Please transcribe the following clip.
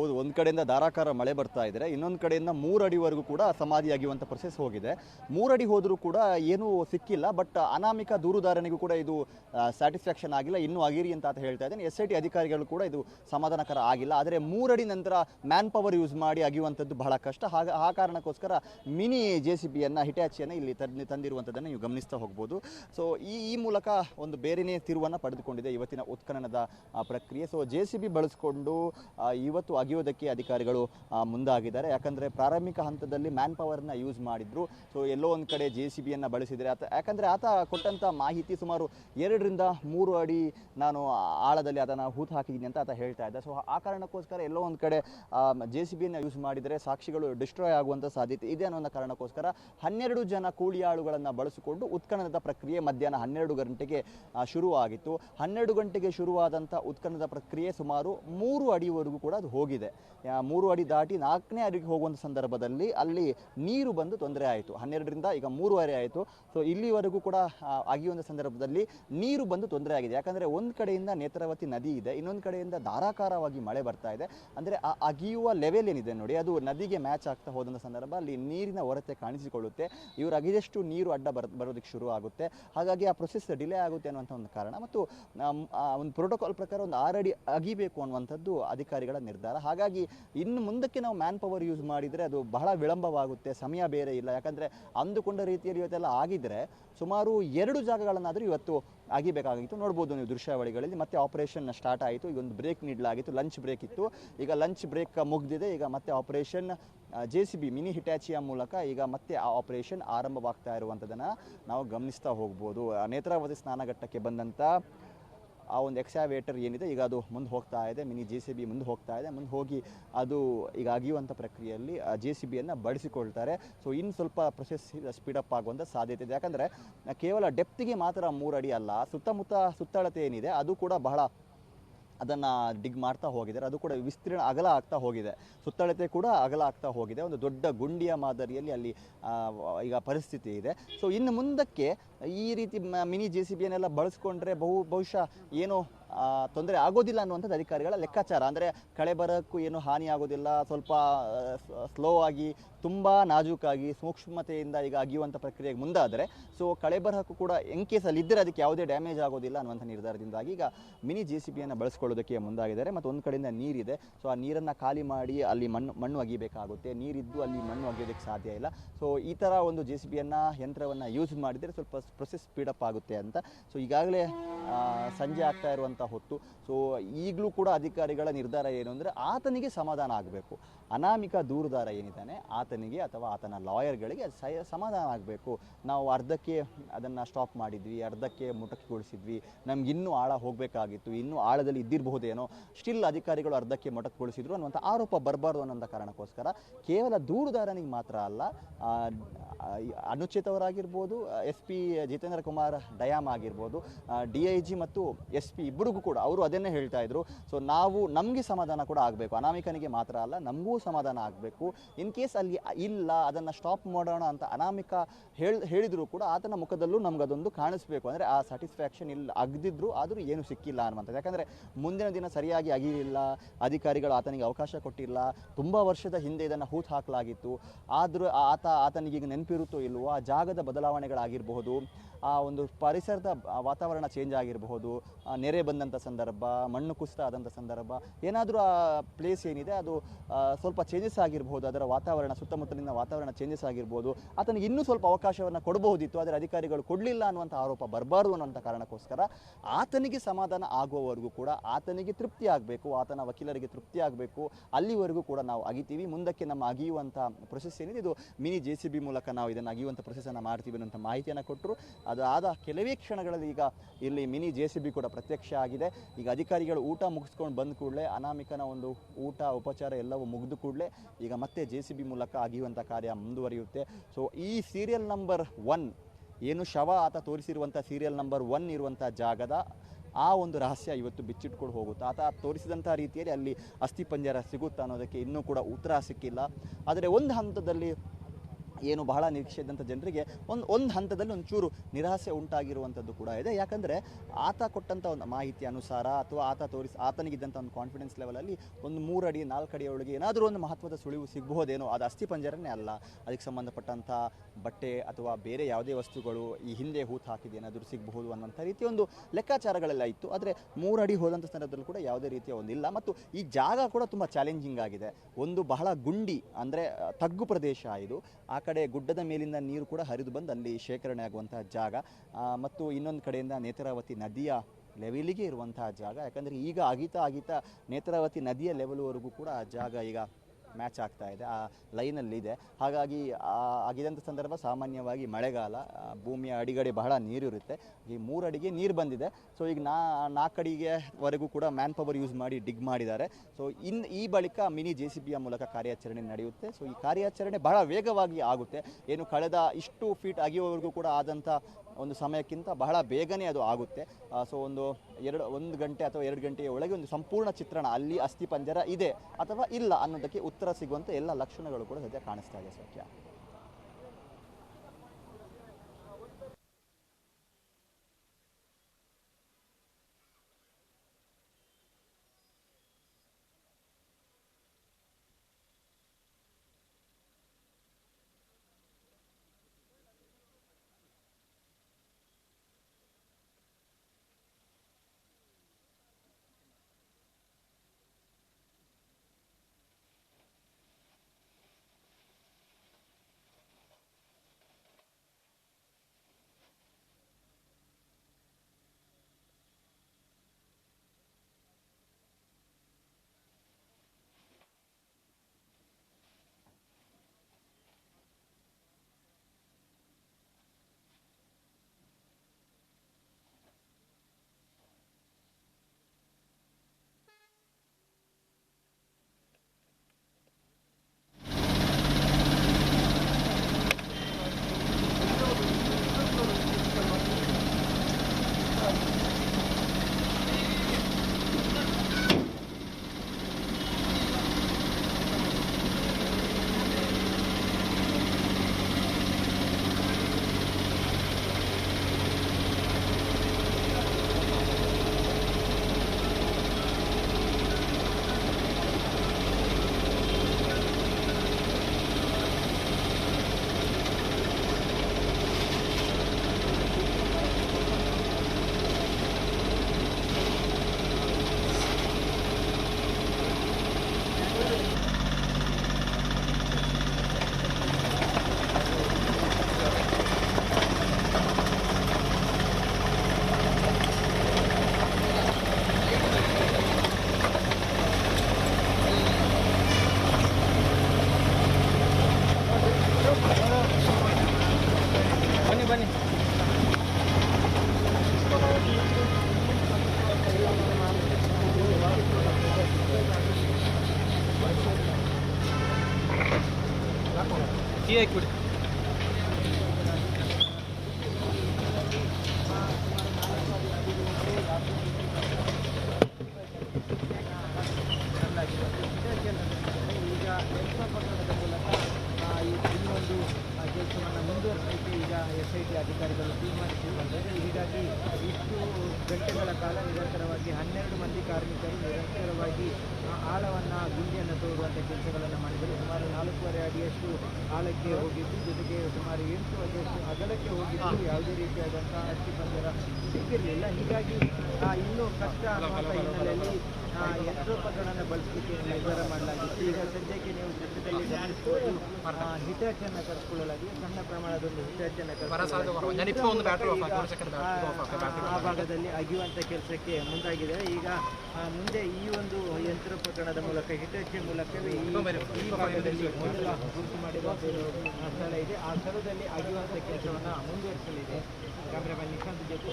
ಹೌದು, ಒಂದು ಕಡೆಯಿಂದ ಧಾರಾಕಾರ ಮಳೆ ಬರ್ತಾ ಇದ್ರೆ, ಇನ್ನೊಂದು ಕಡೆಯಿಂದ ಮೂರು ಅಡಿವರೆಗೂ ಕೂಡ ಸಮಾಧಿ ಪ್ರೊಸೆಸ್ ಹೋಗಿದೆ. ಮೂರಡಿ ಹೋದರೂ ಕೂಡ ಏನೂ ಸಿಕ್ಕಿಲ್ಲ ಬಟ್ ಅನಾಮಿಕ ದೂರುದಾರನಿಗೂ ಕೂಡ ಇದು ಸ್ಯಾಟಿಸ್ಫ್ಯಾಕ್ಷನ್ ಆಗಿಲ್ಲ. ಇನ್ನೂ ಆಗಿರಿ ಅಂತ ಹೇಳ್ತಾ ಇದ್ದೇನೆ. ಎಸ್ ಐ ಅಧಿಕಾರಿಗಳು ಕೂಡ ಇದು ಸಮಾಧಾನಕರ ಆಗಿಲ್ಲ. ಆದರೆ ಮೂರಡಿ ನಂತರ ಮ್ಯಾನ್ ಪವರ್ ಯೂಸ್ ಮಾಡಿ ಅಗಿಯುವಂಥದ್ದು ಬಹಳ ಕಷ್ಟ. ಹಾಗ, ಆ ಕಾರಣಕ್ಕೋಸ್ಕರ ಮಿನಿ ಜೆ ಸಿ ಬಿಯನ್ನು ಹಿಟ್ಯಾಚಿಯನ್ನು ಇಲ್ಲಿ ತಂದು ತಂದಿರುವಂಥದ್ದನ್ನು ನೀವು ಗಮನಿಸ್ತಾ ಹೋಗ್ಬೋದು. ಸೊ ಈ ಈ ಮೂಲಕ ಒಂದು ಬೇರೆಯೇ ತಿರುವನ್ನು ಪಡೆದುಕೊಂಡಿದೆ ಇವತ್ತಿನ ಉತ್ಖನನದ ಪ್ರಕ್ರಿಯೆ. ಸೊ ಜೆ ಸಿ ಬಿ ಬಳಸಿಕೊಂಡು ಇವತ್ತು ಅಗಿಯೋದಕ್ಕೆ ಅಧಿಕಾರಿಗಳು ಮುಂದಾಗಿದ್ದಾರೆ. ಯಾಕಂದರೆ ಪ್ರಾರಂಭಿಕ ಹಂತದಲ್ಲಿ ಮ್ಯಾನ್ ಪವರ್ನ ಯೂಸ್ ಮಾಡಿದ್ರು. ಸೊ ಎಲ್ಲೋ ಒಂದು ಕಡೆ ಜೆ ಸಿ ಬಿಯನ್ನು ಬಳಸಿದರೆ ಆತ, ಯಾಕಂದರೆ ಆತ ಕೊಟ್ಟಂಥ ಮಾಹಿತಿ ಸುಮಾರು ಎರಡರಿಂದ ಮೂರು ಅಡಿ ನಾನು ಆಳದಲ್ಲಿ ಅದನ್ನು ಹೂತು ಹಾಕಿದ್ದೀನಿ ಅಂತ ಆತ ಹೇಳ್ತಾ ಇದ್ದ. ಸೊ ಆ ಕಾರಣಕ್ಕೋಸ್ಕರ ಎಲ್ಲೋ ಒಂದು ಕಡೆ ಜೆ ಸಿ ಬಿಯನ್ನು ಯೂಸ್ ಮಾಡಿದರೆ ಸಾಕ್ಷಿಗಳು ಡಿಸ್ಟ್ರಾಯ್ ಆಗುವಂಥ ಸಾಧ್ಯತೆ ಇದೆ ಅನ್ನೋ ಕಾರಣಕ್ಕೋಸ್ಕರ ಹನ್ನೆರಡು ಜನ ಕೂಲಿಯಾಳುಗಳನ್ನು ಬಳಸಿಕೊಂಡು ಉತ್ಖನನದ ಪ್ರಕ್ರಿಯೆ ಮಧ್ಯಾಹ್ನ ಹನ್ನೆರಡು ಗಂಟೆಗೆ ಶುರುವಾಗಿತ್ತು. ಹನ್ನೆರಡು ಗಂಟೆಗೆ ಶುರುವಾದಂಥ ಉತ್ಖನನದ ಪ್ರಕ್ರಿಯೆ ಸುಮಾರು ಮೂರು ಅಡಿವರೆಗೂ ಕೂಡ ಅದು ಹೋಗಿದೆ. ಆ, ಮೂರು ಅಡಿ ದಾಟಿ ನಾಲ್ಕನೇ ಅಡಿಗೆ ಹೋಗುವಂಥ ಸಂದರ್ಭದಲ್ಲಿ ಅಲ್ಲಿ ನೀರು ಬಂದು ತೊಂದರೆ ಆಯಿತು. ಹನ್ನೆರಡರಿಂದ ಈಗ ಮೂರುವರೆ ಆಯಿತು. ಸೊ ಇಲ್ಲಿವರೆಗೂ ಕೂಡ ಆಗಿಯುವಂಥ ಸಂದರ್ಭದಲ್ಲಿ ನೀರು ಬಂದು ತೊಂದರೆ ಆಗಿದೆ. ಯಾಕಂದರೆ ಒಂದು ಕಡೆಯಿಂದ ನೇತ್ರಾವತಿ ನದಿ ಇದೆ ಇನ್ನೊಂದು ಕಡೆಯಿಂದ ಧಾರಾಕಾರವಾಗಿ ಮಳೆ ಬರ್ತಾ ಇದೆ. ಅಂದರೆ ಆ ಅಗಿಯುವ ಲೆವೆಲ್ ಏನಿದೆ ನೋಡಿ ಅದು ನದಿಗೆ ಮ್ಯಾಚ್ ಆಗ್ತಾ ಹೋದಂಥ ಸಂದರ್ಭ ಅಲ್ಲಿ ನೀರಿನ ಹೊರತೆ ಕಾಣಿಸಿಕೊಳ್ಳುತ್ತೆ. ಇವರು ಅಗಿದಷ್ಟು ನೀರು ಅಡ್ಡ ಬರ ಬರೋದಕ್ಕೆ ಶುರು ಆಗುತ್ತೆ. ಹಾಗಾಗಿ ಆ ಪ್ರೊಸೆಸ್ ಡಿಲೇ ಆಗುತ್ತೆ ಅನ್ನುವಂಥ ಒಂದು ಕಾರಣ. ಮತ್ತು ಒಂದು ಪ್ರೋಟೋಕಾಲ್ ಪ್ರಕಾರ ಒಂದು ಆರಡಿ ಅಗಿಬೇಕು ಅನ್ನುವಂಥದ್ದು ಅಧಿಕಾರಿಗಳ ನಿರ್ಧಾರ. ಹಾಗಾಗಿ ಇನ್ನು ಮುಂದಕ್ಕೆ ನಾವು ಮ್ಯಾನ್ ಪವರ್ ಯೂಸ್ ಮಾಡಿದರೆ ಅದು ಬಹಳ ವಿಳಂಬವಾಗುತ್ತೆ, ಸಮಯ ಬೇರೆ ಇಲ್ಲ. ಯಾಕಂದರೆ ಅಂದುಕೊಂಡ ರೀತಿಯಲ್ಲಿ ಇವತ್ತೆಲ್ಲ ಆಗಿದ್ದರೆ ಸುಮಾರು ಎರಡು ಜಾಗಗಳನ್ನಾದರೂ ಇವತ್ತು ಆಗಿಬೇಕಾಗಿತ್ತು. ನೋಡ್ಬೋದು ನೀವು ದೃಶ್ಯಾವಳಿಗಳಲ್ಲಿ ಮತ್ತೆ ಆಪರೇಷನ್ ಸ್ಟಾರ್ಟ್ ಆಯಿತು, ಈಗ ಒಂದು ಬ್ರೇಕ್ ನೀಡಲಾಗಿತ್ತು ಲಂಚ್ ಬ್ರೇಕ್ ಇತ್ತು. ಈಗ ಲಂಚ್ ಬ್ರೇಕ್ ಮುಗಿದಿದೆ, ಈಗ ಮತ್ತೆ operation J C B mini ಹಿಟ್ಯಾಚಿಯ ಮೂಲಕ ಈಗ ಮತ್ತೆ ಆ ಆಪರೇಷನ್ ಆರಂಭವಾಗ್ತಾ ಇರುವಂಥದ್ದನ್ನು ನಾವು ಗಮನಿಸ್ತಾ ಹೋಗ್ಬೋದು. ನೇತ್ರಾವತಿ ಸ್ನಾನಘಟ್ಟಕ್ಕೆ ಬಂದಂಥ ಆ ಒಂದು ಎಕ್ಸಾವೇಟರ್ ಏನಿದೆ, ಈಗ ಅದು ಮುಂದೆ ಹೋಗ್ತಾ ಇದೆ, ಮಿನಿ ಜೆ ಸಿ ಬಿ ಮುಂದೆ ಹೋಗ್ತಾ ಇದೆ, ಮುಂದೆ ಹೋಗಿ ಅದು ಈಗ ಅಗಿಯುವಂಥ ಪ್ರಕ್ರಿಯೆಯಲ್ಲಿ ಜೆ ಸಿ ಬಿಯನ್ನು ಬಳಸಿಕೊಳ್ತಾರೆ ಸೊ ಇನ್ನು ಸ್ವಲ್ಪ ಪ್ರೊಸೆಸ್ ಸ್ಪೀಡಪ್ ಆಗುವಂಥ ಸಾಧ್ಯತೆ ಇದೆ. ಯಾಕಂದರೆ, ಕೇವಲ ಡೆಪ್ತಿಗೆ ಮಾತ್ರ ಮೂರು ಅಡಿ ಅಲ್ಲ, ಸುತ್ತಮುತ್ತ ಸುತ್ತಳತೆ ಏನಿದೆ, ಅದು ಕೂಡ ಬಹಳ ಅದನ್ನು ಡಿಗ್ ಮಾಡ್ತಾ ಹೋಗಿದ್ದಾರೆ ಅದು ಕೂಡ ವಿಸ್ತೀರ್ಣ ಅಗಲ ಆಗ್ತಾ ಹೋಗಿದೆ. ಸುತ್ತಳತೆ ಕೂಡ ಅಗಲ ಆಗ್ತಾ ಹೋಗಿದೆ. ಒಂದು ದೊಡ್ಡ ಗುಂಡಿಯ ಮಾದರಿಯಲ್ಲಿ ಅಲ್ಲಿ ಈಗ ಪರಿಸ್ಥಿತಿ ಇದೆ. ಸೊ ಇನ್ನು ಮುಂದಕ್ಕೆ ಈ ರೀತಿ ಮಿನಿ ಜೆ ಸಿ ಬಿಯನ್ನೆಲ್ಲ ಬಳಸ್ಕೊಂಡ್ರೆ ಬಹು, ಬಹುಶಃ ಏನು ತೊಂದರೆ ಆಗೋದಿಲ್ಲ ಅನ್ನುವಂಥದ್ದು ಅಧಿಕಾರಿಗಳ ಲೆಕ್ಕಾಚಾರ. ಅಂದರೆ ಕಳೆ ಬರೋಕ್ಕೂ ಏನು ಹಾನಿ ಆಗೋದಿಲ್ಲ, ಸ್ವಲ್ಪ ಸ್ಲೋ ಆಗಿ ತುಂಬ ನಾಜೂಕಾಗಿ ಸೂಕ್ಷ್ಮತೆಯಿಂದ ಈಗ ಅಗಿಯುವಂಥ ಪ್ರಕ್ರಿಯೆಗೆ ಮುಂದಾದರೆ ಸೊ ಕಳೆ ಬರಹಕ್ಕೂ ಕೂಡ ಇನ್ ಕೇಸ್ ಅಲ್ಲಿ ಇದ್ದರೆ ಅದಕ್ಕೆ ಯಾವುದೇ ಡ್ಯಾಮೇಜ್ ಆಗೋದಿಲ್ಲ ಅನ್ನುವಂಥ ನಿರ್ಧಾರದಿಂದಾಗಿ ಈಗ ಮಿನಿ ಜೆ ಸಿ ಬಿಯನ್ನು ಬಳಸ್ಕೊಳ್ಳೋದಕ್ಕೆ ಮುಂದಾಗಿದ್ದಾರೆ. ಮತ್ತು ಒಂದು ಕಡೆಯಿಂದ ನೀರಿದೆ. ಸೊ ಆ ನೀರನ್ನು ಖಾಲಿ ಮಾಡಿ ಅಲ್ಲಿ ಮಣ್ಣು ಮಣ್ಣು ಅಗಿಬೇಕಾಗುತ್ತೆ ನೀರಿದ್ದು ಅಲ್ಲಿ ಮಣ್ಣು ಅಗಿಯೋದಕ್ಕೆ ಸಾಧ್ಯ ಇಲ್ಲ. ಸೊ ಈ ಥರ ಒಂದು ಜೆ ಸಿ ಬಿಯನ್ನು ಯಂತ್ರವನ್ನು ಯೂಸ್ ಮಾಡಿದರೆ ಸ್ವಲ್ಪ ಪ್ರೊಸೆಸ್ ಸ್ಪೀಡಪ್ ಆಗುತ್ತೆ ಅಂತ. ಸೊ ಈಗಾಗಲೇ ಸಂಜೆ ಆಗ್ತಾ ಇರುವಂಥ ಹೊತ್ತು. ಸೊ ಈಗಲೂ ಕೂಡ ಅಧಿಕಾರಿಗಳ ನಿರ್ಧಾರ ಏನು ಅಂದರೆ ಆತನಿಗೆ ಸಮಾಧಾನ ಆಗಬೇಕು. ಅನಾಮಿಕ ದೂರುದಾರ ಏನಿದ್ದಾನೆ, ಆತನಿಗೆ ಅಥವಾ ಆತನ ಲಾಯರ್ಗಳಿಗೆ ಸಮಾಧಾನ ಆಗಬೇಕು. ನಾವು ಅರ್ಧಕ್ಕೆ ಅದನ್ನು ಸ್ಟಾಪ್ ಮಾಡಿದ್ವಿ, ಅರ್ಧಕ್ಕೆ ಮೊಟಕುಗೊಳಿಸಿದ್ವಿ. ನಮ್ಗೆ ಇನ್ನೂ ಆಳ ಹೋಗಬೇಕಾಗಿತ್ತು, ಇನ್ನೂ ಆಳದಲ್ಲಿ ಇದ್ದಿರಬಹುದೇನೋ. ಸ್ಟಿಲ್ ಅಧಿಕಾರಿಗಳು ಅರ್ಧಕ್ಕೆ ಮೊಟಕುಗೊಳಿಸಿದ್ರು ಅನ್ನುವಂಥ ಆರೋಪ ಬರಬಾರ್ದು ಅನ್ನೋಂಥ ಕಾರಣಕ್ಕೋಸ್ಕರ ಕೇವಲ ದೂರುದಾರನಿಗೆ ಮಾತ್ರ ಅಲ್ಲ ಅನುಚಿತ್ ಅವರಾಗಿರ್ಬೋದು ಎಸ್ ಪಿ ಜಿತೇಂದ್ರ ಕುಮಾರ್ ಡಯಾಮ್ ಆಗಿರ್ಬೋದು ಡಿ ಐ ಜಿ ಮತ್ತು ಎಸ್ ಪಿ ಇಬ್ಬರಿಗೂ ಕೂಡ ಅವರು ಅದನ್ನೇ ಹೇಳ್ತಾ ಇದ್ರು. ಸೊ ನಾವು ನಮಗೆ ಸಮಾಧಾನ ಕೂಡ ಆಗಬೇಕು. ಅನಾಮಿಕನಿಗೆ ಮಾತ್ರ ಅಲ್ಲ, ನಮಗೂ ಸಮಾಧಾನ ಆಗಬೇಕು. ಇನ್ ಕೇಸ್ ಅಲ್ಲಿ ಇಲ್ಲ, ಅದನ್ನು ಸ್ಟಾಪ್ ಮಾಡೋಣ ಅಂತ ಅನಾಮಿಕ ಹೇಳ್, ಹೇಳಿದ್ರು ಕೂಡ ಆತನ ಮುಖದಲ್ಲೂ ನಮ್ಗೆ ಅದೊಂದು ಕಾಣಿಸ್ಬೇಕು. ಅಂದರೆ ಆ ಸ್ಯಾಟಿಸ್ಫ್ಯಾಕ್ಷನ್ ಇಲ್ಲ, ಅಗ್ದಿದ್ರು ಆದರೂ ಏನು ಸಿಕ್ಕಿಲ್ಲ ಅನ್ನುವಂಥದ್ದು. ಯಾಕಂದರೆ ಮುಂದಿನ ದಿನ ಸರಿಯಾಗಿ ಆಗಿರಲಿಲ್ಲ ಅಧಿಕಾರಿಗಳು ಆತನಿಗೆ ಅವಕಾಶ ಕೊಟ್ಟಿಲ್ಲ, ತುಂಬ ವರ್ಷದ ಹಿಂದೆ ಇದನ್ನು ಹೂತು ಹಾಕಲಾಗಿತ್ತು. ಆದರೂ ಆತ ಆತನಿಗೆ ಈಗ ನೆನಪಿರುತ್ತೋ ಇಲ್ವೋ ಆ ಜಾಗದ ಬದಲಾವಣೆಗಳಾಗಿರಬಹುದು. ಆ ಒಂದು ಪರಿಸರದ ವಾತಾವರಣ ಚೇಂಜ್ ಆಗಿರಬಹುದು ನೆರೆ ಬಂದಂಥ ಸಂದರ್ಭ, ಮಣ್ಣು ಕುಸಿತ ಆದಂಥ ಸಂದರ್ಭ, ಏನಾದರೂ ಆ ಪ್ಲೇಸ್ ಏನಿದೆ ಅದು ಸ್ವಲ್ಪ ಚೇಂಜಸ್ ಆಗಿರಬಹುದು, ಅದರ ವಾತಾವರಣ, ಸುತ್ತಮುತ್ತಲಿನ ವಾತಾವರಣ ಚೇಂಜಸ್ ಆಗಿರ್ಬೋದು, ಆತನಿಗೆ ಇನ್ನೂ ಸ್ವಲ್ಪ ಅವಕಾಶವನ್ನು ಕೊಡಬಹುದಿತ್ತು, ಆದರೆ ಅಧಿಕಾರಿಗಳು ಕೊಡಲಿಲ್ಲ ಅನ್ನುವಂಥ ಆರೋಪ ಬರಬಾರ್ದು ಅನ್ನುವಂಥ ಕಾರಣಕ್ಕೋಸ್ಕರ ಆತನಿಗೆ ಸಮಾಧಾನ ಆಗುವವರೆಗೂ ಕೂಡ ಆತನಿಗೆ ತೃಪ್ತಿ ಆಗಬೇಕು, ಆತನ ವಕೀಲರಿಗೆ ತೃಪ್ತಿ ಆಗಬೇಕು, ಅಲ್ಲಿವರೆಗೂ ಕೂಡ ನಾವು ಅಗಿತೀವಿ, ಮುಂದಕ್ಕೆ ನಮ್ಮ ಅಗಿಯುವಂಥ ಪ್ರೊಸೆಸ್ ಏನಿದೆ, ಇದು ಮಿನಿ ಜೆ ಸಿ ಬಿ ಮೂಲಕ ನಾವು ಇದನ್ನು ಅಗಿಯುವಂಥ ಪ್ರೊಸೆಸನ್ನು ಮಾಡ್ತೀವಿ ಅನ್ನೋಂಥ ಮಾಹಿತಿಯನ್ನು ಕೊಟ್ಟರು ಅದಾದ ಕೆಲವೇ ಕ್ಷಣಗಳಲ್ಲಿ ಈಗ ಇಲ್ಲಿ ಮಿನಿ ಜೆ ಸಿ ಬಿ ಕೂಡ ಪ್ರತ್ಯಕ್ಷ ಆಗಿದೆ. ಈಗ ಅಧಿಕಾರಿಗಳು ಊಟ ಮುಗಿಸ್ಕೊಂಡು ಬಂದ ಕೂಡಲೇ ಅನಾಮಿಕನ ಒಂದು ಊಟ, ಉಪಚಾರ ಎಲ್ಲವೂ ಮುಗಿದ ಕೂಡಲೇ ಈಗ ಮತ್ತೆ ಜೆ ಸಿ ಬಿ ಮೂಲಕ ಅಗಿಯುವಂಥ ಕಾರ್ಯ ಮುಂದುವರಿಯುತ್ತೆ. ಸೊ ಈ ಸೀರಿಯಲ್ ನಂಬರ್ ಒನ್ ಏನು ಶವ ಆತ ತೋರಿಸಿರುವಂಥ ಸೀರಿಯಲ್ ನಂಬರ್ ಒನ್ ಇರುವಂಥ ಜಾಗದ ಆ ಒಂದು ರಹಸ್ಯ ಇವತ್ತು ಬಿಚ್ಚಿಟ್ಕೊಂಡು ಹೋಗುತ್ತೆ. ಆತ ತೋರಿಸಿದಂಥ ರೀತಿಯಲ್ಲಿ ಅಲ್ಲಿ ಅಸ್ಥಿಪಂಜರ ಸಿಗುತ್ತಾ ಅನ್ನೋದಕ್ಕೆ ಇನ್ನೂ ಕೂಡ ಉತ್ತರ ಸಿಕ್ಕಿಲ್ಲ. ಆದರೆ ಒಂದು ಹಂತದಲ್ಲಿ ಏನು ಬಹಳ ನಿರೀಕ್ಷೆ ಇದ್ದಂಥ ಜನರಿಗೆ ಒಂದು ಒಂದು ಹಂತದಲ್ಲಿ ಒಂಚೂರು ನಿರಾಸೆ ಉಂಟಾಗಿರುವಂಥದ್ದು ಕೂಡ ಇದೆ. ಯಾಕಂದರೆ ಆತ ಕೊಟ್ಟಂಥ ಒಂದು ಮಾಹಿತಿ ಅನುಸಾರ ಅಥವಾ ಆತ ತೋರಿಸಿ, ಆತನಿಗಿದ್ದಂಥ ಒಂದು ಕಾನ್ಫಿಡೆನ್ಸ್ ಲೆವೆಲಲ್ಲಿ ಒಂದು ಮೂರು ಅಡಿ ನಾಲ್ಕು ಏನಾದರೂ ಒಂದು ಮಹತ್ವದ ಸುಳಿವು ಸಿಗಬಹುದೇನೋ, ಅದು ಅಸ್ಥಿ ಪಂಜರನೇ ಅಲ್ಲ. ಅದಕ್ಕೆ ಸಂಬಂಧಪಟ್ಟಂಥ ಬಟ್ಟೆ ಅಥವಾ ಬೇರೆ ಯಾವುದೇ ವಸ್ತುಗಳು ಈ ಹಿಂದೆ ಹೂತು ಹಾಕಿದೆ ಏನಾದರೂ ಸಿಗಬಹುದು ಅನ್ನೋಂಥ ರೀತಿಯ ಒಂದು ಲೆಕ್ಕಾಚಾರಗಳೆಲ್ಲ ಇತ್ತು. ಆದರೆ ಮೂರು ಅಡಿ ಹೋದಂಥ ಸ್ಥಳದಲ್ಲೂ ಕೂಡ ಯಾವುದೇ ರೀತಿಯ ಒಂದಿಲ್ಲ ಮತ್ತು ಈ ಜಾಗ ಕೂಡ ತುಂಬ ಚಾಲೆಂಜಿಂಗ್ ಆಗಿದೆ. ಒಂದು ಬಹಳ ಗುಂಡಿ ಅಂದರೆ ತಗ್ಗು ಪ್ರದೇಶ ಇದು. ಆ ಕಡೆ ಗುಡ್ಡದ ಮೇಲಿಂದ ನೀರು ಕೂಡ ಹರಿದು ಬಂದು ಅಲ್ಲಿ ಶೇಖರಣೆ ಆಗುವಂತಹ ಜಾಗ. ಮತ್ತು ಇನ್ನೊಂದು ಕಡೆಯಿಂದ ನೇತ್ರಾವತಿ ನದಿಯ ಲೆವೆಲಿಗೆ ಇರುವಂತಹ ಜಾಗ. ಯಾಕಂದರೆ ಈಗ ಆಗೀತಾ ಆಗೀತಾ ನೇತ್ರಾವತಿ ನದಿಯ ಲೆವೆಲ್ವರೆಗೂ ಕೂಡ ಆ ಜಾಗ ಈಗ ಮ್ಯಾಚ್ ಆಗ್ತಾ ಇದೆ. ಆ ಲೈನಲ್ಲಿದೆ ಹಾಗಾಗಿ ಆಗಿದಂಥ ಸಂದರ್ಭ ಸಾಮಾನ್ಯವಾಗಿ ಮಳೆಗಾಲ ಭೂಮಿಯ ಅಡಿಗಡೆ ಬಹಳ ನೀರಿರುತ್ತೆ. ಈ ಮೂರು ಅಡಿಗೆ ನೀರು ಬಂದಿದೆ. ಸೊ ಈಗ ನಾ ನಾಲ್ಕು ಅಡಿಗೆವರೆಗೂ ಕೂಡ ಮ್ಯಾನ್ ಪವರ್ ಯೂಸ್ ಮಾಡಿ ಡಿಗ್ ಮಾಡಿದ್ದಾರೆ. ಸೊ ಇನ್, ಈ ಬಳಿಕ ಮಿನಿ ಜೆ ಸಿ ಬಿಯ ಮೂಲಕ ಕಾರ್ಯಾಚರಣೆ ನಡೆಯುತ್ತೆ. ಸೊ ಈ ಕಾರ್ಯಾಚರಣೆ ಬಹಳ ವೇಗವಾಗಿ ಆಗುತ್ತೆ. ಏನು ಕಳೆದ ಇಷ್ಟು ಫೀಟ್ ಆಗಿರೋವರೆಗೂ ಕೂಡ ಆದಂಥ ಒಂದು ಸಮಯಕ್ಕಿಂತ ಬಹಳ ಬೇಗನೆ ಅದು ಆಗುತ್ತೆ. ಸೊ ಒಂದು ಎರಡು, ಒಂದು ಗಂಟೆ ಅಥವಾ ಎರಡು ಗಂಟೆಯ ಒಳಗೆ ಒಂದು ಸಂಪೂರ್ಣ ಚಿತ್ರಣ ಅಲ್ಲಿ ಅಸ್ಥಿ ಪಂಜರ ಇದೆ ಅಥವಾ ಇಲ್ಲ ಅನ್ನೋದಕ್ಕೆ ಉತ್ತರ ಸಿಗುವಂಥ ಎಲ್ಲ ಲಕ್ಷಣಗಳು ಕೂಡ ಸದ್ಯ ಕಾಣಿಸ್ತಾ ಇದೆ ಸತ್ಯ. ಗಂಟೆಗಳ ಕಾಲ ನಿರಂತರವಾಗಿ ಹನ್ನೆರಡು ಮಂದಿ ಕಾರ್ಮಿಕರು ನಿರಂತರವಾಗಿ ಆಳವನ್ನು ಗುಂಡಿಯನ್ನು ತೋರುವಂಥ ಕೆಲಸಗಳನ್ನು ಮಾಡಿದರು. ಸುಮಾರು ನಾಲ್ಕೂವರೆ ಅಡಿಯಷ್ಟು ಆಳಕ್ಕೆ ಹೋಗಿದ್ದು ಜೊತೆಗೆ ಸುಮಾರು ಎಂಟು ಅಡಿಯಷ್ಟು ಅಗಲಕ್ಕೆ ಹೋಗಿದ್ದು. ಯಾವುದೇ ರೀತಿಯಾದಂತಹ ಅಸ್ಥಿಪಂಜರ ಸಿಕ್ಕಿರಲಿಲ್ಲ. ಹೀಗಾಗಿ ಆ, ಇನ್ನೂ ಕಷ್ಟ ಅನ್ನುವಂಥ ಹಿನ್ನೆಲೆಯಲ್ಲಿ ಆ, ಯಂತ್ರೋಪಕರಣ ಬಳಸಲಿಕ್ಕೆ ನಿರ್ಧಾರ ಮಾಡಲಾಗಿತ್ತು. ಈಗ ಸದ್ಯಕ್ಕೆ battery ಆ ಭಾಗದಲ್ಲಿ ಅಗಿಯುವಂಥ ಕೆಲಸಕ್ಕೆ ಮುಂದಾಗಿದೆ. ಈಗ ಮುಂದೆ ಈ ಒಂದು ಯಂತ್ರೋಪಕರಣದ ಮೂಲಕ ಹಿಟಾಚಿ ಮೂಲಕವೇ ಈ ಭಾಗದಲ್ಲಿ ಮೊದಲ ಗುರುತು ಮಾಡಿರುವ ಸ್ಥಳ ಇದೆ. ಆ ಸ್ಥಳದಲ್ಲಿ ಅಗಿಯುವಂಥ ಕೆಲಸವನ್ನು ಮುಂದುವರಿಸಲಿದೆ. ಕ್ಯಾಮ್ರಾಮನ್ ನಿಶಾಂತ್ ಜೊತೆ